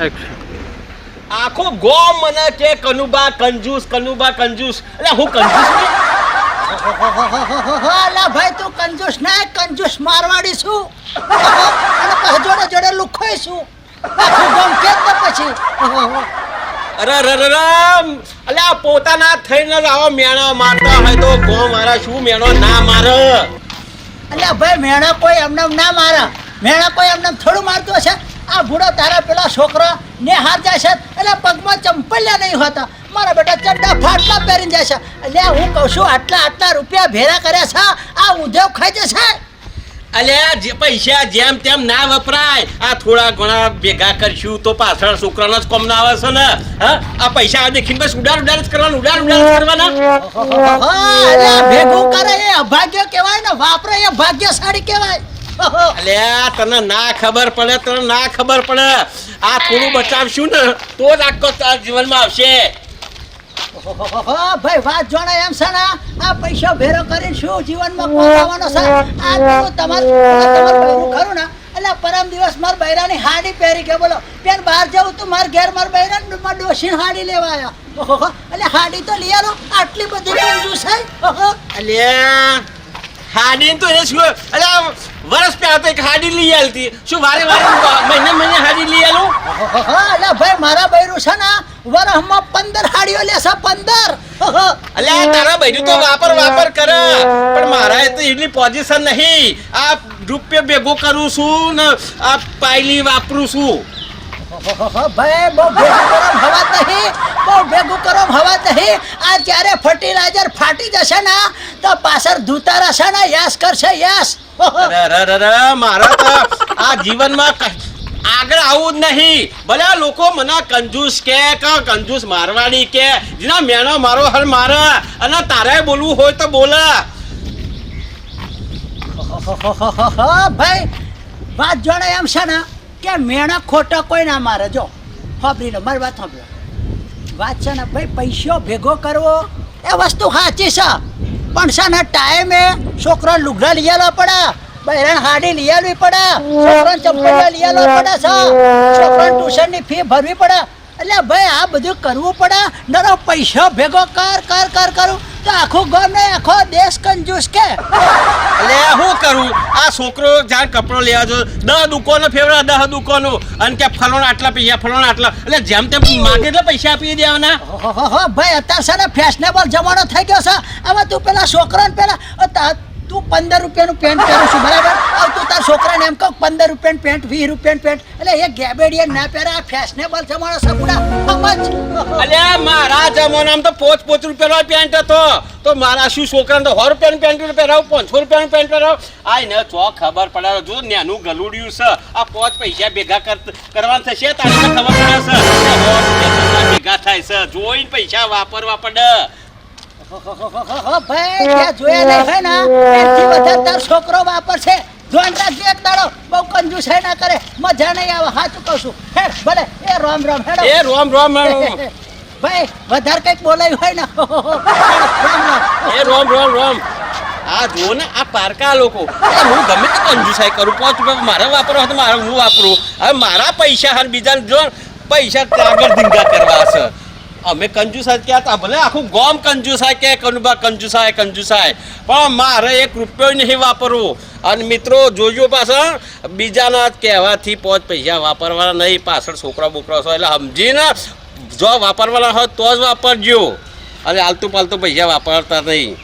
આખો ગોમ મને કે કનુબા કંજૂસ કનુબા કંજૂસ. એટલે હું કંજૂસ. અલા ભાઈ તું કંજૂસ ના કંજૂસ મારવાડી છું. અને પાછો જોડે જોડે લુખોય છું. આખું ગોમ કે પછી? અરે અરે રે રામ આ પોતાના થઈને આવો મેણા મારતા હોય તો ગો મારા શું મેણો ના મારે? અલ્યા ભાઈ મેણા કોઈ એમને ના મારે. મેણા કોઈ એમને એમ થોડું મારતું હશે? આ ભૂડો તારા પેલા છોકરો ને હાર જાય છે એટલે પગમાં ચંપલ્યા નહીં હોતા. મારા બેટા ચડ્ડા ફાટલા પહેરીને જાય છે. એટલે હું કહું છું આટલા આટલા રૂપિયા ભેરા કર્યા છે? આ ઉદ્યોગ ખાઈ જશે? અલ્યા જે પૈસા જેમ તેમ ના વપરાય. આ થોડા ઘણા ભેગા કરશું તો પાછળ છોકરાનો જ કોમ ના આવે છે ને? હા? આ પૈસા દેખીને બસ ઉડાડ ઉડાડ જ કરવાનું ઉડાડ ઉડાડ કરવાના. ભેગું કરે એ અભાગ્ય કહેવાય ને વાપરે એ ભાગ્યશાળી કહેવાય. અલ્યા તને ના ખબર પડે તને ના ખબર પડે. આ થોડું બચાવશું ને તો જ આખો તારા જીવનમાં આવશે. ભાઈ વાત જોણે એમ છે ને આ પૈસા ભેરો કરીને શું જીવનમાં પહોંચાડવાનો છે? આ તો તમાર ખરું ને એટલે પરમ દિવસ માર બૈરાની હાડી પહેરી કે બોલો. બેન બહાર જવું તો માર ઘેર માર બૈરા માર હાડી લેવા આવ્યા એટલે હાડી તો લઈ આલો આટલી બધી કંજૂસ છે? અલ્યા હાડી તો એ શું અલ્યા વરસ પહેલા આતે હાડી લઈ આલતી. શું વારે વારે મહિને મહિને હાડી લઈ આલું? ઓહો, ભાઈ મારા બૈરું છે ને વરહમાં પંદર હાડીઓ લેશે પંદર. અલ્યા તારા બૈરું તો વાપર વાપર કરે. પણ મારા તો એટલી પોઝિશન નહીં. આ રૂપિયા ભેગો કરું છું ને આ પાયલી વાપરું છું. ભાઈ બહુ ભેગું કરો હવા નહીં બહુ ભેગું કરો હવા નહીં. આ જ્યારે ફર્ટિલાઇઝર ફાટી જશે ને તો પાછળ ધૂતાર હશે ને યસ કરશે યસ. મારા તો આ જીવનમાં આગળ આવું જ નહીં. ભલે લોકો મને કંજૂસ કે કે કંજૂસ મારવાની કે જેના મેણો મારો હલ મારે અને તારે બોલવું હોય તો બોલે. ભાઈ વાત જોડે એમ છે ને કે મેણા ખોટો કોઈ ના મારે, જો. સાંભળી લો મારી વાત સાંભળો. વાત છે ને, ભાઈ, પૈસો ભેગો કરવો એ વસ્તુ સાચી છે. પણ છે ને, ટાઈમે છોકરો લુગડા લઈ પડે, બહેરણ હાડી લઈ પડે, છોકરાને ચંપલિયા લઈ પડે છે. છોકરાને ટ્યુશનની ફી ભરવી પડે. એટલે ભાઈ, આ બધું કરવું પડે. નરો પૈસો ભેગો કર કર કર, કરું. તો આખું ગામ ને આખો દેશ કંજૂસ કે? એટલે હું કરું? છોકરો જ્યારે કપડો લેવા જો દહ દુકાનો ફેવરા દહ દુકાનો. અને કે ફલોના આટલા પૈસા ફલોના આટલા. એટલે જેમ તેમ માગે એટલે પૈસા આપી દેવાના. ભાઈ, અત્યારે છે ફેશનેબલ જમાનો થઈ ગયો છે. હવે તું પેલા છોકરાને પેલા તા- પંદર રૂપિયાનું પેન્ટ પહેરું છું, બરાબર? તું તારા છોકરાને એમ કહું પંદર રૂપિયાનું પેન્ટ, વીસ રૂપિયાનું પેન્ટ. એટલે એ ગેબેડિયન ના પહેરે, આ ફેશનેબલ છે છે સગુડા સમજ? અલ્યા મારા જમાનામાં તો પોચ પોચ રૂપિયાનો પેન્ટ હતો. તો મારા શું છોકરાને તો સો રૂપિયાનું પેન્ટ પહેરાવ પાંચસો રૂપિયાનું પેન્ટ પહેરાવ આય ને ચો ખબર પડે. જો નેનું ગલુડિયું છે, આ પોચ પૈસા ભેગા કર- કરવાના થશે તારે ખબર પડે છે. ભેગા થાય છે. જોઈને પૈસા વાપરવા પડે. ભાઈ ત્યાં જોયા નહીં ને એનાથી વધારે તાર છોકરો વાપરશે. જોઈન રાખજે એક દાડો બહુ કંજૂસાઈ ના કરે મજા નહીં આવે સાચું કહું છું. હેડ ભલે એ રામ રામ હેડો. એ રોમ રોમ રોમ. ભાઈ વધારે કંઈક બોલાયું હોય ને રામ રામ. એ રોમ રોમ રોમ. આ જો ને આ પારકા લોકો. હું ગમે તે કંજુસાઈ કરું પાંચ રૂપિયા મારા વાપરો તો મારે હું વાપરું. હવે મારા પૈસા હન બીજાને જો પૈસા આગળ ધીંગા કરવા છે અમે કંજુસા ક્યાં ભલે આખું ગોમ કંજુસા કે કનુબા કંજુસાય કંજુસાય પણ મારે એક રૂપિયો નહીં વાપરવું. અને મિત્રો, જોજો પાછળ બીજાના જ કહેવાથી પાંચ પૈસા વાપરવાના નહીં, પાછળ છોકરા બોકરા છો, એટલે સમજીને જો વાપરવાના હોય તો જ વાપરજો. અને આલતું પાલતું પૈસા વાપરતા નહીં.